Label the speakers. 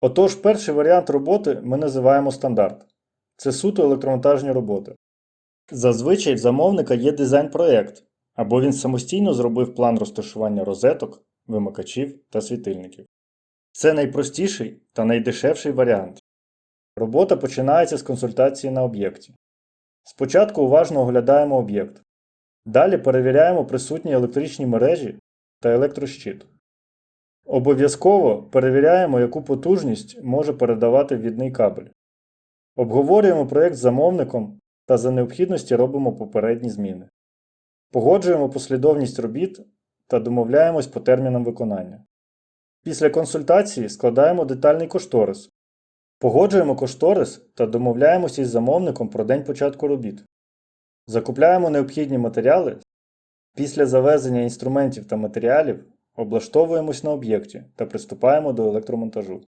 Speaker 1: Отож, перший варіант роботи ми називаємо стандарт. Це суто електромонтажні роботи. Зазвичай в замовника є дизайн-проект, або він самостійно зробив план розташування розеток, вимикачів та світильників. Це найпростіший та найдешевший варіант. Робота починається з консультації на об'єкті. Спочатку уважно оглядаємо об'єкт. Далі перевіряємо присутні електричні мережі та електрощит. Обов'язково перевіряємо, яку потужність може передавати ввідний кабель. Обговорюємо проєкт з замовником та за необхідності робимо попередні зміни. Погоджуємо послідовність робіт та домовляємось по термінам виконання. Після консультації складаємо детальний кошторис. Погоджуємо кошторис та домовляємося із замовником про день початку робіт. Закупляємо необхідні матеріали. Після завезення інструментів та матеріалів облаштовуємось на об'єкті та приступаємо до електромонтажу.